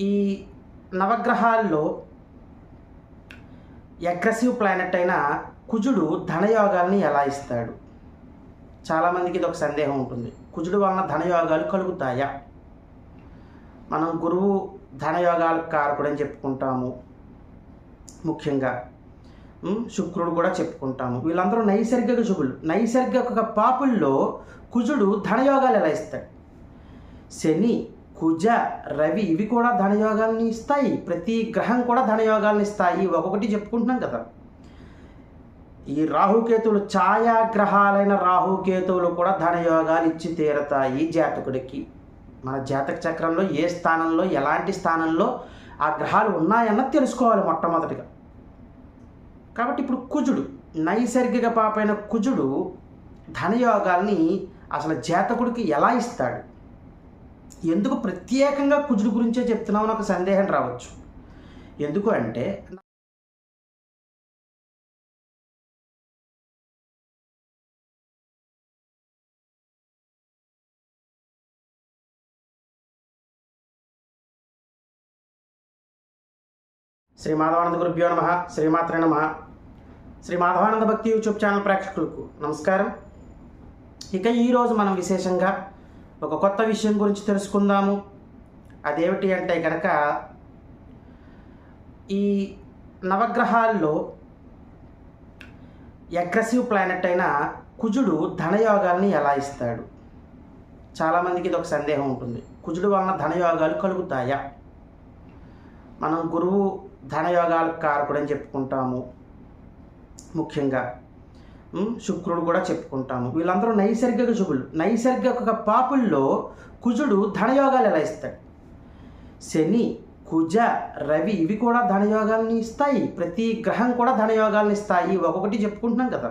ఈ నవగ్రహాల్లో aggressive planet అయిన కుజుడు ధనయోగాల్ని ఎలా ఇస్తాడు? చాలామందికి ఇది ఒక సందేహం ఉంటుంది. కుజుడు వలన ధనయోగాలు కలుగుతాయా? మనం గురువు ధనయోగాలకు కారకుడు అని చెప్పుకుంటాము ముఖ్యంగా. శుక్రుడు కూడా చెప్పుకుంటాము. వీళ్ళందరూ నైసర్గిక శుభులు. నైసర్గిక పాపుల్లో కుజుడు ధనయోగాలు ఎలా ఇస్తాడు? శని కుజ రవి ఇవి కూడా ధనయోగాల్ని ఇస్తాయి ప్రతి గ్రహం కూడా ధనయోగాల్ని ఇస్తాయి. ఒక్కొక్కటి చెప్పుకుంటున్నాం కదా. ఈ రాహుకేతువులు ఛాయాగ్రహాలైన రాహుకేతువులు కూడా ధనయోగాలు ఇచ్చి తీరతాయి జాతకుడికి. మన జాతక చక్రంలో ఏ స్థానంలో ఎలాంటి స్థానంలో ఆ గ్రహాలు ఉన్నాయన్నది తెలుసుకోవాలి మొట్టమొదటిగా. కాబట్టి ఇప్పుడు కుజుడు నైసర్గిక పాపైన కుజుడు ధనయోగాల్ని అసలు జాతకుడికి ఎలా ఇస్తాడు? ఎందుకు ప్రత్యేకంగా కుజుడు గురించే చెప్తున్నామని ఒక సందేహం రావచ్చు? ఎందుకు అంటే శ్రీ మాధవానంద గురుభ్యో నమ. శ్రీమాత్రే నమ. శ్రీ మాధవానంద భక్తి యూట్యూబ్ ఛానల్ ప్రేక్షకులకు నమస్కారం. ఇక ఈరోజు మనం విశేషంగా ఒక కొత్త విషయం గురించి తెలుసుకుందాము. అదేమిటి అంటే కనుక ఈ నవగ్రహాల్లో అగ్రెసివ్ ప్లానెట్ అయిన కుజుడు ధనయోగాల్ని ఎలా ఇస్తాడు? చాలామందికి ఇది ఒక సందేహం ఉంటుంది. కుజుడు వలన ధనయోగాలు కలుగుతాయా? మనం గురువు ధనయోగాలకు కారకుడని అని చెప్పుకుంటాము ముఖ్యంగా. శుక్రుడు కూడా చెప్పుకుంటాము. వీళ్ళందరూ నైసర్గిక శుభులు. నైసర్గిక పాపుల్లో కుజుడు ధనయోగాలు ఎలా ఇస్తాడు? శని కుజ రవి ఇవి కూడా ధనయోగాల్ని ఇస్తాయి. ప్రతి గ్రహం కూడా ధనయోగాల్ని ఇస్తాయి. ఒక్కొక్కటి చెప్పుకుంటున్నాం కదా.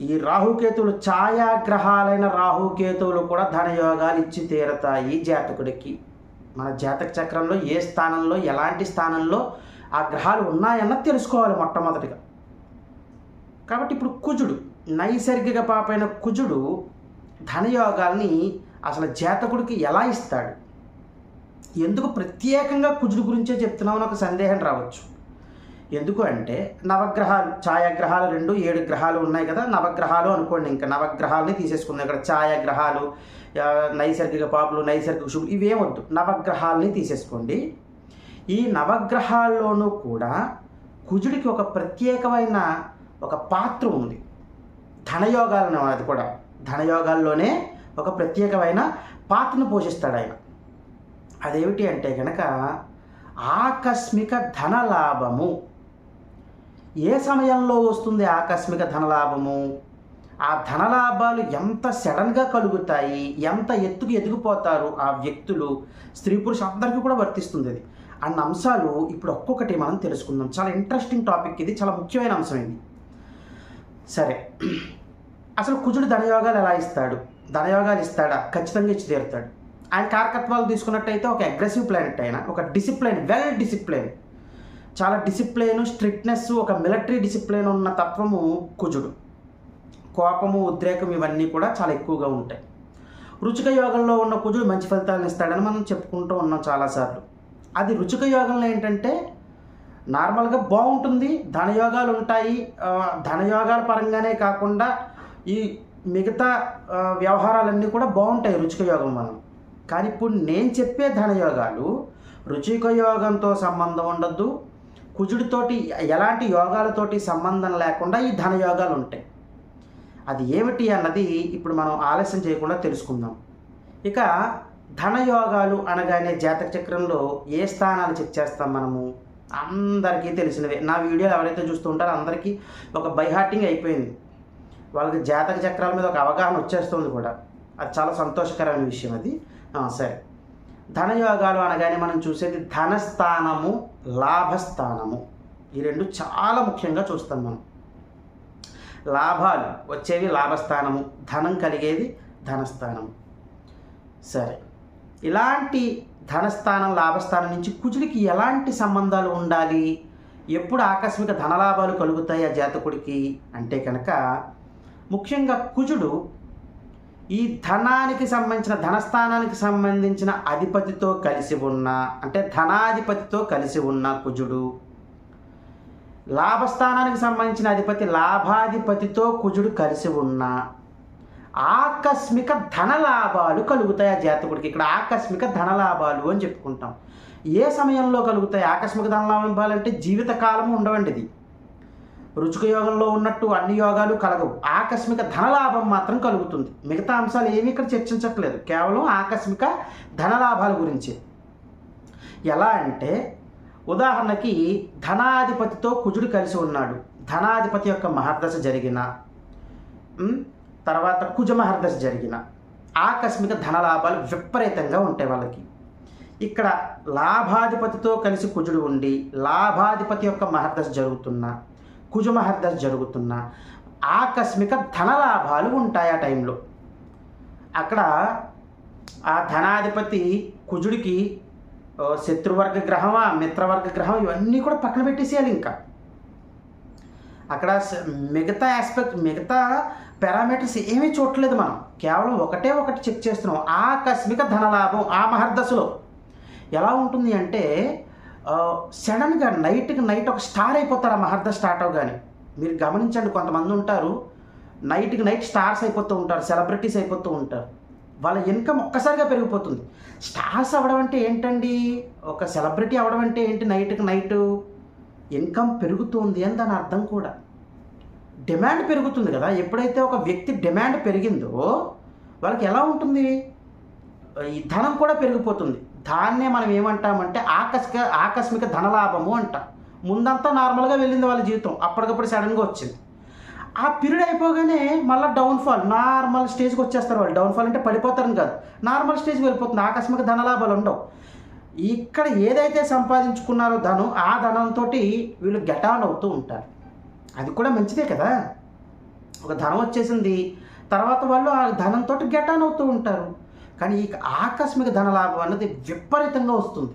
ఈ రాహుకేతువులు ఛాయాగ్రహాలైన రాహుకేతువులు కూడా ధనయోగాలు ఇచ్చి తీరతాయి జాతకుడికి. మన జాతక చక్రంలో ఏ స్థానంలో ఎలాంటి స్థానంలో ఆ గ్రహాలు ఉన్నాయన్నది తెలుసుకోవాలి మొట్టమొదటిగా. కాబట్టి ఇప్పుడు కుజుడు నైసర్గిక పాపైన కుజుడు ధనయోగాల్ని అసలు జాతకుడికి ఎలా ఇస్తాడు? ఎందుకు ప్రత్యేకంగా కుజుడు గురించే చెప్తున్నామని ఒక సందేహం రావచ్చు. ఎందుకు అంటే నవగ్రహాలు ఛాయాగ్రహాలు రెండు ఏడు గ్రహాలు ఉన్నాయి కదా నవగ్రహాలు అనుకోండి ఇంకా నవగ్రహాలని తీసేసుకుందాం. ఇక్కడ ఛాయాగ్రహాలు నైసర్గిక పాపులు నైసర్గిక శుభులు ఇవేమొద్దు నవగ్రహాలని తీసేసుకోండి. ఈ నవగ్రహాల్లోనూ కూడా కుజుడికి ఒక ప్రత్యేకమైన ఒక పాత్ర ఉంది. ధనయోగాలను అది కూడా ధనయోగాల్లోనే ఒక ప్రత్యేకమైన పాత్రను పోషిస్తాడు ఆయన. అదేమిటి అంటే కనుక ఆకస్మిక ధనలాభము. ఏ సమయంలో వస్తుంది ఆకస్మిక ధనలాభము? ఆ ధనలాభాలు ఎంత సడన్గా కలుగుతాయి? ఎంత ఎత్తుకు ఎదిగిపోతారు ఆ వ్యక్తులు? స్త్రీ పురుష అందరికీ కూడా వర్తిస్తుంది అది. అన్న అంశాలు ఇప్పుడు ఒక్కొక్కటి మనం తెలుసుకుందాం. చాలా ఇంట్రెస్టింగ్ టాపిక్ ఇది. చాలా ముఖ్యమైన అంశం ఇది. సరే. అసలు కుజుడు ధనయోగాలు ఎలా ఇస్తాడు? ధనయోగాలు ఇస్తాడా? ఖచ్చితంగా ఇచ్చి తీరుతాడు. ఆయన కారకత్వాలు తీసుకున్నట్టయితే ఒక అగ్రెసివ్ ప్లానెట్ అయినా ఒక డిసిప్లైన్ వెల్ డిసిప్లైన్ చాలా డిసిప్లైన్ స్ట్రిక్ట్నెస్ ఒక మిలిటరీ డిసిప్లైన్ ఉన్న తత్వము కుజుడు. కోపము ఉద్రేకం ఇవన్నీ కూడా చాలా ఎక్కువగా ఉంటాయి. రుచిక యోగంలో ఉన్న కుజుడు మంచి ఫలితాలను ఇస్తాడని మనం చెప్పుకుంటూ ఉన్నాం చాలాసార్లు. అది రుచిక యోగంలో ఏంటంటే నార్మల్గా బాగుంటుంది. ధనయోగాలు ఉంటాయి. ధనయోగాల పరంగానే కాకుండా ఈ మిగతా వ్యవహారాలన్నీ కూడా బాగుంటాయి రుచిక యోగం మనం కానీ ఇప్పుడు నేను చెప్పే ధనయోగాలు రుచిక యోగంతో సంబంధం ఉండద్దు. కుజుడితోటి ఎలాంటి యోగాలతోటి సంబంధం లేకుండా ఈ ధనయోగాలు ఉంటాయి. అది ఏమిటి అన్నది ఇప్పుడు మనం ఆలస్యం చేయకుండా తెలుసుకుందాం. ఇక ధనయోగాలు అనగానే జాతక చక్రంలో ఏ స్థానాలు చెక్ చేస్తాం మనము? అందరికీ తెలిసినవే. నా వీడియోలు ఎవరైతే చూస్తూ ఉంటారో అందరికీ ఒక బైహార్టింగ్ అయిపోయింది. వాళ్ళకి జాతక చక్రాల మీద ఒక అవగాహన వచ్చేస్తుంది కూడా. అది చాలా సంతోషకరమైన విషయం అది. సరే. ధనయోగాలు అనగానే మనం చూసేది ధనస్థానము లాభస్థానము. ఈ రెండు చాలా ముఖ్యంగా చూస్తాం మనం. లాభాలు వచ్చేవి లాభస్థానము ధనం కలిగేది ధనస్థానము. సరే. ఇలాంటి ధనస్థానం లాభస్థానం నుంచి కుజుడికి ఎలాంటి సంబంధాలు ఉండాలి? ఎప్పుడు ఆకస్మిక ధనలాభాలు కలుగుతాయి ఆ జాతకుడికి? అంటే కనుక ముఖ్యంగా కుజుడు ఈ ధనానికి సంబంధించిన ధనస్థానానికి సంబంధించిన అధిపతితో కలిసి ఉన్న అంటే ధనాధిపతితో కలిసి ఉన్న కుజుడు. లాభస్థానానికి సంబంధించిన అధిపతి లాభాధిపతితో కుజుడు కలిసి ఉన్న ఆకస్మిక ధన లాభాలు కలుగుతాయి ఆ జాతకుడికి. ఇక్కడ ఆకస్మిక ధన లాభాలు అని చెప్పుకుంటాం. ఏ సమయంలో కలుగుతాయి? ఆకస్మిక ధన అంటే జీవితకాలం ఉండవండి ఇది రుచిక యోగంలో ఉన్నట్టు అన్ని యోగాలు కలగవు. ఆకస్మిక ధనలాభం మాత్రం కలుగుతుంది. మిగతా అంశాలు ఏమీ ఇక్కడ చర్చించట్లేదు. కేవలం ఆకస్మిక ధనలాభాల గురించి. ఎలా అంటే ఉదాహరణకి ధనాధిపతితో కుజుడు కలిసి ఉన్నాడు. ధనాధిపతి యొక్క మహర్దశ జరిగిన తర్వాత కుజమహర్దశ జరిగిన ఆకస్మిక ధనలాభాలు విపరీతంగా ఉంటాయి వాళ్ళకి. ఇక్కడ లాభాధిపతితో కలిసి కుజుడు ఉండి లాభాధిపతి యొక్క మహర్దశ జరుగుతున్న కుజమహర్దశ జరుగుతున్నా జరుగుతున్న ఆకస్మిక ధనలాభాలు ఉంటాయి ఆ టైంలో. అక్కడ ఆ ధనాధిపతి కుజుడికి శత్రువర్గ గ్రహమా మిత్రవర్గ గ్రహం ఇవన్నీ కూడా పక్కన పెట్టేసేయాలి ఇంకా. అక్కడ మిగతా ఆస్పెక్ట్ మిగతా పారామీటర్స్ ఏమీ చూడలేదు మనం. కేవలం ఒకటే ఒకటి చెక్ చేస్తున్నాం. ఆకస్మిక ధనలాభం ఆ మహర్దశలో. ఎలా ఉంటుంది అంటే సడన్గా నైట్కి నైట్ ఒక స్టార్ అయిపోతారు ఆ మహర్ద స్టార్ట్ అవగానే. మీరు గమనించండి కొంతమంది ఉంటారు నైట్కి నైట్ స్టార్స్ అయిపోతూ ఉంటారు సెలబ్రిటీస్ అయిపోతూ ఉంటారు. వాళ్ళ ఇన్కమ్ ఒక్కసారిగా పెరిగిపోతుంది. స్టార్స్ అవ్వడం అంటే ఏంటండి? ఒక సెలబ్రిటీ అవ్వడం అంటే ఏంటి? నైట్కి నైట్ ఇన్కమ్ పెరుగుతుంది అని దాని అర్థం కూడా. డిమాండ్ పెరుగుతుంది కదా. ఎప్పుడైతే ఒక వ్యక్తి డిమాండ్ పెరిగిందో వాళ్ళకి ఎలా ఉంటుంది? ఈ ధనం కూడా పెరిగిపోతుంది. దాన్నే మనం ఏమంటామంటే ఆకస్మిక ఆకస్మిక ధనలాభము అంటాం. ముందంతా నార్మల్గా వెళ్ళింది వాళ్ళ జీవితం. అప్పటికప్పుడు సడన్గా వచ్చింది. ఆ పీరియడ్ అయిపోగానే మళ్ళీ డౌన్ఫాల్. నార్మల్ స్టేజ్కి వచ్చేస్తారు వాళ్ళు. డౌన్ఫాల్ అంటే పడిపోతారని కాదు. నార్మల్ స్టేజ్కి వెళ్ళిపోతుంది. ఆకస్మిక ధనలాభాలు ఉండవు. ఇక్కడ ఏదైతే సంపాదించుకున్నారో ధనం ఆ ధనంతో వీళ్ళు గెటాన్ అవుతూ ఉంటారు. అది కూడా మంచిదే కదా. ఒక ధనం వచ్చేసింది. తర్వాత వాళ్ళు ఆ ధనంతో గెటాన్ అవుతూ ఉంటారు. కానీ ఈ ఆకస్మిక ధన లాభం అన్నది విపరీతంగా వస్తుంది.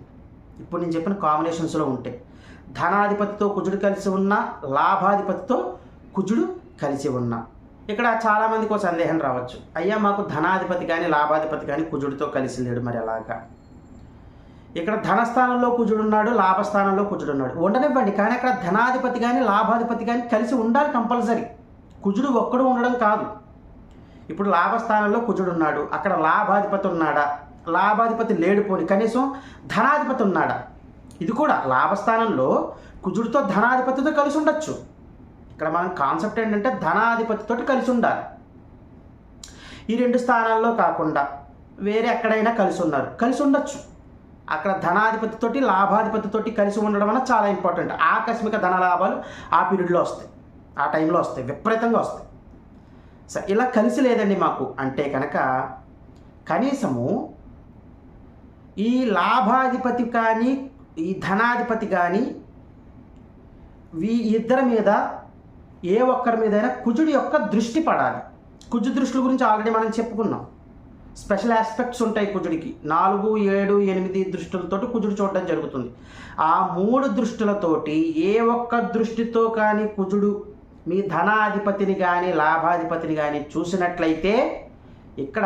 ఇప్పుడు నేను చెప్పిన కాంబినేషన్స్లో ఉంటే. ధనాధిపతితో కుజుడు కలిసి ఉన్న లాభాధిపతితో కుజుడు కలిసి ఉన్న. ఇక్కడ చాలామందికి ఒక సందేహం రావచ్చు. అయ్యా మాకు ధనాధిపతి కానీ లాభాధిపతి కానీ కుజుడితో కలిసి లేడు మరి ఎలాగా ఇక్కడ ధనస్థానంలో కుజుడు లాభస్థానంలో కూర్చుడున్నాడు ఉండనివ్వండి కానీ అక్కడ ధనాధిపతి కానీ లాభాధిపతి కానీ కలిసి ఉండాలి కంపల్సరీ. కుజుడు ఒక్కడు ఉండడం కాదు. ఇప్పుడు లాభస్థానంలో కుజుడు ఉన్నాడు అక్కడ లాభాధిపతి ఉన్నాడా? లాభాధిపతి లేడు పోని కనీసం ధనాధిపతి ఉన్నాడా? ఇది కూడా లాభస్థానంలో కుజుడితో ధనాధిపతితో కలిసి ఉండొచ్చు. ఇక్కడ మనం కాన్సెప్ట్ ఏంటంటే ధనాధిపతితో కలిసి ఉండాలి. ఈ రెండు స్థానాల్లో కాకుండా వేరే ఎక్కడైనా కలిసి ఉన్నారు. కలిసి ఉండొచ్చు. అక్కడ ధనాధిపతితోటి లాభాధిపతితోటి కలిసి ఉండడం అనేది చాలా ఇంపార్టెంట్ ఆకస్మిక ధన లాభాలు ఆ పీరియడ్లో వస్తాయి. ఆ టైంలో వస్తాయి. విపరీతంగా వస్తాయి. సరే ఇలా కలిసి లేదండి మాకు. అంటే కనుక కనీసము ఈ లాభాధిపతి కానీ ఈ ధనాధిపతి కానీ వీ ఇద్దరి మీద ఏ ఒక్కరి మీదైనా కుజుడి యొక్క దృష్టి పడాలి. కుజు దృష్టిల గురించి ఆల్రెడీ మనం చెప్పుకున్నాం. స్పెషల్ ఆస్పెక్ట్స్ ఉంటాయి కుజుడికి. నాలుగు ఏడు ఎనిమిది దృష్టిలతోటి కుజుడు చూడడం జరుగుతుంది. ఆ మూడు దృష్టిలతోటి ఏ ఒక్క దృష్టితో కానీ కుజుడు మీ ధనాధిపతిని కానీ లాభాధిపతిని కానీ చూసినట్లయితే ఇక్కడ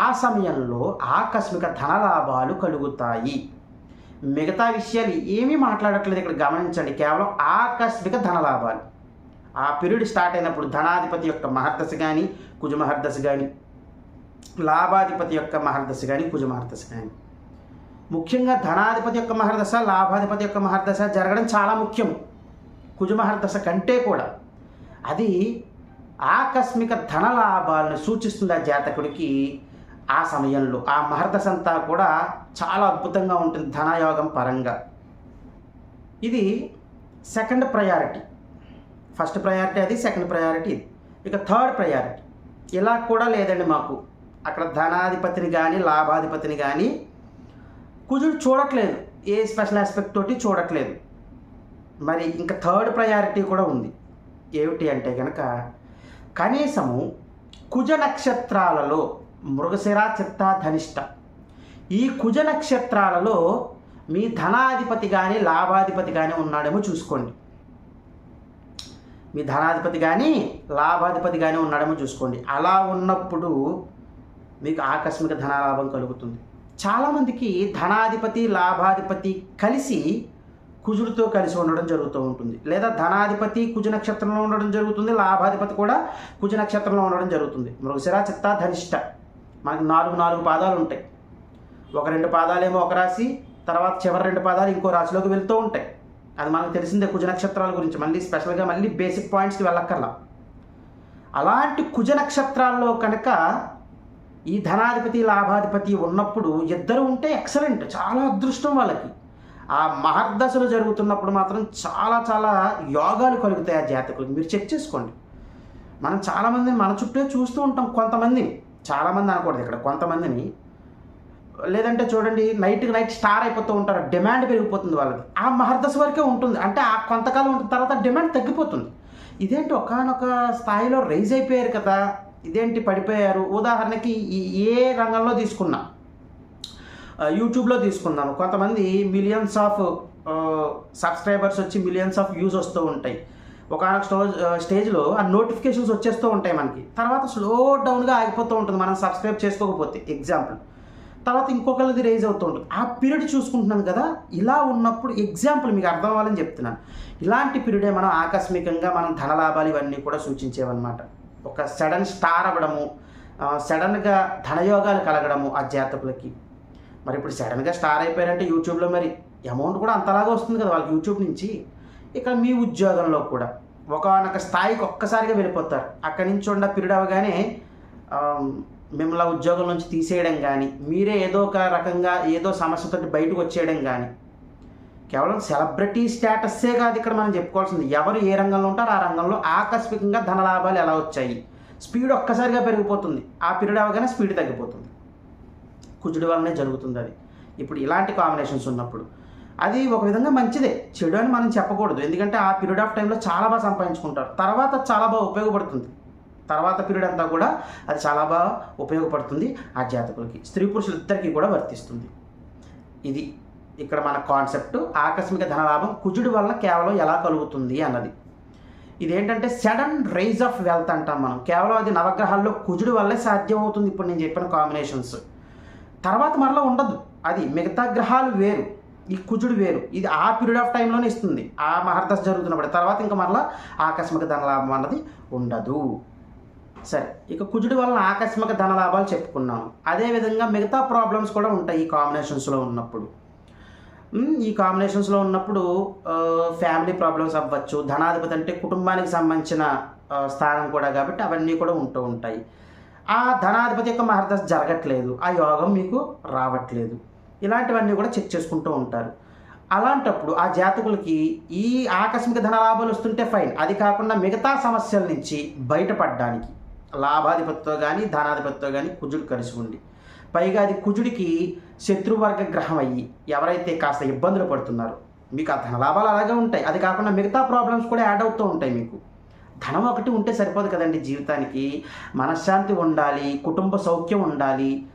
ఆ సమయంలో ఆకస్మిక ధనలాభాలు కలుగుతాయి. మిగతా విషయాలు ఏమీ మాట్లాడట్లేదు ఇక్కడ గమనించండి. కేవలం ఆకస్మిక ధనలాభాలు. ఆ పీరియడ్ స్టార్ట్ అయినప్పుడు ధనాధిపతి యొక్క మహర్దశ కానీ కుజమహర్దశ కానీ లాభాధిపతి యొక్క మహర్దశ కానీ కుజ మహర్దశ కానీ ముఖ్యంగా ధనాధిపతి యొక్క మహర్దశ లాభాధిపతి యొక్క మహర్దశ జరగడం చాలా ముఖ్యం. కుజ మహర్దశ కంటే కూడా. అది ఆకస్మిక ధన లాభాలను సూచిస్తుంది ఆ జాతకుడికి ఆ సమయంలో. ఆ మహర్దశ అంతా కూడా చాలా అద్భుతంగా ఉంటుంది ధనయోగం పరంగా. ఇది సెకండ్ ప్రయారిటీ. ఫస్ట్ ప్రయారిటీ అది సెకండ్ ప్రయారిటీ ఇది. ఇక థర్డ్ ప్రయారిటీ. ఇలా కూడా లేదండి మాకు. అక్కడ ధనాధిపతిని కానీ లాభాధిపతిని కానీ కుజుడు చూడట్లేదు. ఏ స్పెషల్ ఆస్పెక్ట్ తోటి చూడట్లేదు. మరి ఇంకా థర్డ్ ప్రయారిటీ కూడా ఉంది. ఏమిటి అంటే కనుక కనీసము కుజ నక్షత్రాలలో మృగశిర చిత్త ధనిష్ట. ఈ కుజ నక్షత్రాలలో మీ ధనాధిపతి కానీ లాభాధిపతి కానీ ఉన్నాడేమో చూసుకోండి. మీ ధనాధిపతి కానీ లాభాధిపతి కానీ ఉన్నాడేమో చూసుకోండి. అలా ఉన్నప్పుడు మీకు ఆకస్మిక ధనలాభం కలుగుతుంది. చాలామందికి ధనాధిపతి లాభాధిపతి కలిసి కుజుడితో కలిసి ఉండడం జరుగుతూ ఉంటుంది. లేదా ధనాధిపతి కుజ నక్షత్రంలో ఉండడం జరుగుతుంది లాభాధిపతి కూడా కుజ నక్షత్రంలో ఉండడం జరుగుతుంది. మృగశిర చిత్త ధనిష్ట మనకు నాలుగు నాలుగు పాదాలు ఉంటాయి. ఒక రెండు పాదాలేమో ఒక రాశి తర్వాత చివరి రెండు పాదాలు ఇంకో రాశిలోకి వెళ్తూ ఉంటాయి. అది మనకు తెలిసిందే కుజ నక్షత్రాల గురించి. మళ్ళీ స్పెషల్గా మళ్ళీ బేసిక్ పాయింట్స్కి వెళ్ళక్కర్లా. అలాంటి కుజ నక్షత్రాల్లో కనుక ఈ ధనాధిపతి లాభాధిపతి ఉన్నప్పుడు ఇద్దరు ఉంటే ఎక్సలెంట్ చాలా అదృష్టం వాళ్ళకి. ఆ మహర్దశలు జరుగుతున్నప్పుడు మాత్రం చాలా చాలా యోగాలు కలుగుతాయి ఆ జాతకులకు. మీరు చెక్ చేసుకోండి. మనం చాలామందిని మన చుట్టూ చూస్తూ ఉంటాం కొంతమందిని చాలామంది అనకూడదు ఇక్కడ. కొంతమందిని. లేదంటే చూడండి నైట్కి నైట్ స్టార్ అయిపోతూ ఉంటారు. డిమాండ్ పెరిగిపోతుంది వాళ్ళది. ఆ మహర్దశ వరకే ఉంటుంది. అంటే ఆ కొంతకాలం ఉంటుంది తర్వాత డిమాండ్ తగ్గిపోతుంది. ఇదేంటి ఒకనొక స్థాయిలో రైజ్ అయిపోయారు కదా. ఇదేంటి పడిపోయారు? ఉదాహరణకి ఈ ఏ రంగంలో తీసుకున్నా యూట్యూబ్లో తీసుకున్నాను. కొంతమంది మిలియన్స్ ఆఫ్ సబ్స్క్రైబర్స్ వచ్చి మిలియన్స్ ఆఫ్ వ్యూస్ వస్తూ ఉంటాయి. ఒక స్టోజ్ స్టేజ్లో ఆ నోటిఫికేషన్స్ వచ్చేస్తూ ఉంటాయి మనకి. తర్వాత స్లో డౌన్గా ఆగిపోతూ ఉంటుంది. మనం సబ్స్క్రైబ్ చేసుకోకపోతే ఎగ్జాంపుల్ తర్వాత ఇంకొకరిది రేజ్ అవుతూ ఉంటుంది. ఆ పీరియడ్ చూసుకుంటున్నాను కదా ఇలా ఉన్నప్పుడు ఎగ్జాంపుల్ మీకు అర్థం అవ్వాలని చెప్తున్నాను. ఇలాంటి పీరియడే మనం ఆకస్మికంగా మనం ధనలాభాలు ఇవన్నీ కూడా సూచించేవన్నమాట. ఒక సడన్ స్టార్ అవ్వడము సడన్గా ధనయోగాలు కలగడము ఆ జాతకులకి. మరి ఇప్పుడు సడన్గా స్టార్ అయిపోయారంటే యూట్యూబ్లో మరి అమౌంట్ కూడా అంతలాగా వస్తుంది కదా వాళ్ళకి యూట్యూబ్ నుంచి. ఇక్కడ మీ ఉద్యోగంలో కూడా ఒకనొక స్థాయికి ఒక్కసారిగా వెళ్ళిపోతారు. అక్కడి నుంచి ఉన్న పీరియడ్ అవగానే మిమ్మల్ని ఉద్యోగం నుంచి తీసేయడం కానీ మీరే ఏదో ఒక రకంగా ఏదో సమస్యతో బయటకు వచ్చేయడం కానీ కేవలం సెలబ్రిటీ స్టేటస్సే కాదు ఇక్కడ మనం చెప్పుకోవాల్సింది. ఎవరు ఏ రంగంలో ఉంటారో ఆ రంగంలో ఆకస్మికంగా ధనలాభాలు ఎలా వచ్చాయి? స్పీడ్ ఒక్కసారిగా పెరిగిపోతుంది. ఆ పీరియడ్ అవగానే స్పీడ్ తగ్గిపోతుంది. కుజుడి వల్లనే జరుగుతుంది అది. ఇప్పుడు ఇలాంటి కాంబినేషన్స్ ఉన్నప్పుడు అది ఒక విధంగా మంచిదే. చెడు అని మనం చెప్పకూడదు. ఎందుకంటే ఆ పీరియడ్ ఆఫ్ టైంలో చాలా బాగా సంపాదించుకుంటారు. తర్వాత అది చాలా బాగా ఉపయోగపడుతుంది. తర్వాత పీరియడ్ అంతా కూడా అది చాలా బాగా ఉపయోగపడుతుంది ఆ జాతకులకి. స్త్రీ పురుషులు ఇద్దరికీ కూడా వర్తిస్తుంది. ఇది ఇక్కడ మన కాన్సెప్ట్ ఆకస్మిక ధనలాభం కుజుడి వల్ల కేవలం ఎలా కలుగుతుంది అన్నది. ఇదేంటంటే సడన్ రైజ్ ఆఫ్ వెల్త్ అంటాం మనం. కేవలం అది నవగ్రహాల్లో కుజుడి వల్లే సాధ్యం అవుతుంది ఇప్పుడు నేను చెప్పిన కాంబినేషన్స్. తర్వాత మరలా ఉండదు. అది మిగతా గ్రహాలు వేరు. ఈ కుజుడు వేరు. ఇది ఆ పీరియడ్ ఆఫ్ టైంలోనే ఇస్తుంది. ఆ మహర్దశ జరుగుతున్నప్పుడు తర్వాత ఇంకా మరలా ఆకస్మిక ధనలాభం అన్నది ఉండదు. సరే ఇక కుజుడి వలన ఆకస్మిక ధనలాభాలు చెప్పుకున్నాము. అదేవిధంగా మిగతా ప్రాబ్లమ్స్ కూడా ఉంటాయి ఈ కాంబినేషన్స్లో ఉన్నప్పుడు. ఈ కాంబినేషన్స్లో ఉన్నప్పుడు ఫ్యామిలీ ప్రాబ్లమ్స్ అవ్వచ్చు. ధనాధిపతి అంటే కుటుంబానికి సంబంధించిన స్థానం కూడా కాబట్టి అవన్నీ కూడా ఉంటూ ఉంటాయి. ఆ ధనాధిపతి యొక్క మహర్దశ జరగట్లేదు. ఆ యోగం మీకు రావట్లేదు. ఇలాంటివన్నీ కూడా చెక్ చేసుకుంటూ ఉంటారు. అలాంటప్పుడు ఆ జాతకులకి ఈ ఆకస్మిక ధనలాభాలు వస్తుంటే ఫైన్ అది కాకుండా మిగతా సమస్యల నుంచి బయటపడడానికి లాభాధిపతితో కానీ ధనాధిపతితో కానీ కుజుడు కలిసి ఉండి పైగా అది కుజుడికి శత్రువర్గ గ్రహం అయ్యి ఎవరైతే కాస్త ఇబ్బందులు పడుతున్నారో మీకు ఆ ధన లాభాలు అలాగే ఉంటాయి. అది కాకుండా మిగతా ప్రాబ్లమ్స్ కూడా యాడ్ అవుతూ ఉంటాయి మీకు. ధనం ఒకటి ఉంటే సరిపోదు కదండి జీవితానికి. మనశ్శాంతి ఉండాలి కుటుంబ సౌఖ్యం ఉండాలి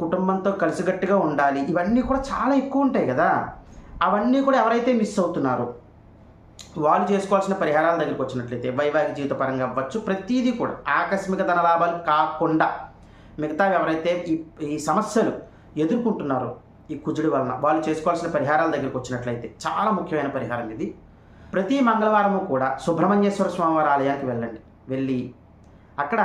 కుటుంబంతో కలిసికట్టుగా ఉండాలి. ఇవన్నీ కూడా చాలా ఎక్కువ ఉంటాయి కదా. అవన్నీ కూడా ఎవరైతే మిస్ అవుతున్నారో వాళ్ళు చేసుకోవాల్సిన పరిహారాల దగ్గరికి వచ్చినట్లయితే వైవాహిక జీవిత పరంగా అవ్వచ్చు. ప్రతిదీ కూడా ఆకస్మిక ధన లాభాలు కాకుండా మిగతా ఎవరైతే ఈ ఈ సమస్యలు ఎదుర్కొంటున్నారో ఈ కుజుడి వలన వాళ్ళు చేసుకోవాల్సిన పరిహారాల దగ్గరికి వచ్చినట్లయితే చాలా ముఖ్యమైన పరిహారం ఇది. ప్రతి మంగళవారము కూడా సుబ్రహ్మణ్యేశ్వర స్వామివారి ఆలయానికి వెళ్ళండి. వెళ్ళి అక్కడ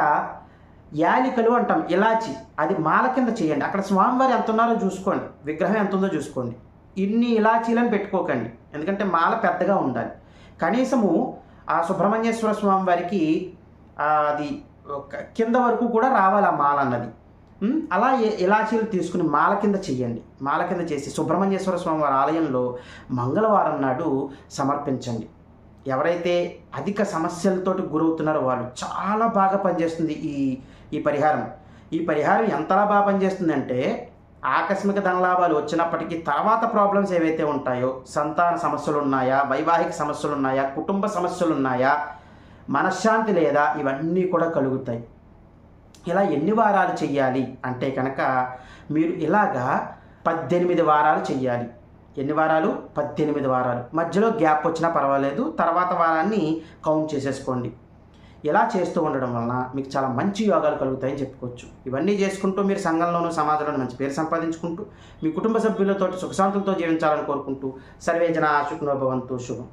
యాలికలు అంటాం ఇలాచి అది మాల కింద చేయండి. అక్కడ స్వామివారి ఎంత ఉన్నారో చూసుకోండి. విగ్రహం ఎంత ఉందో చూసుకోండి. ఇన్ని ఇలాచీలను పెట్టుకోకండి. ఎందుకంటే మాల పెద్దగా ఉండాలి. కనీసము ఆ సుబ్రహ్మణ్యేశ్వర స్వామి వారికి అది కింద వరకు కూడా రావాలి ఆ మాల అన్నది. అలా ఇలాచీలు తీసుకుని మాల కింద చెయ్యండి మాల కింద చేసి సుబ్రహ్మణ్యేశ్వర స్వామి వారి ఆలయంలో మంగళవారం నాడు సమర్పించండి. ఎవరైతే అధిక సమస్యలతోటి గురవుతున్నారో వాళ్ళు చాలా బాగా పనిచేస్తుంది ఈ ఈ పరిహారం. ఈ పరిహారం ఎంతలా బాగా పనిచేస్తుందంటే ఆకస్మిక ధనలాభాలు వచ్చినప్పటికీ తర్వాత ప్రాబ్లమ్స్ ఏవైతే ఉంటాయో సంతాన సమస్యలు ఉన్నాయా వైవాహిక సమస్యలు ఉన్నాయా కుటుంబ సమస్యలు ఉన్నాయా మనశ్శాంతి లేదా ఇవన్నీ కూడా కలుగుతాయి. ఇలా ఎన్ని వారాలు చెయ్యాలి అంటే కనుక మీరు ఇలాగా పద్దెనిమిది వారాలు చెయ్యాలి. ఎన్ని వారాలు? పద్దెనిమిది వారాలు. మధ్యలో గ్యాప్ వచ్చినా పర్వాలేదు. తర్వాత వారాన్ని కౌంట్ చేసేసుకోండి. ఇలా చేస్తూ ఉండడం వలన మీకు చాలా మంచి యోగాలు కలుగుతాయని చెప్పుకోవచ్చు. ఇవన్నీ చేసుకుంటూ మీరు సంఘంలోనూ సమాజంలోనూ మంచి పేరు సంపాదించుకుంటూ మీ కుటుంబ సభ్యులతో సుఖశాంతులతో జీవించాలని కోరుకుంటూ సర్వేజన ఆశుకునోభవంతో శుభం.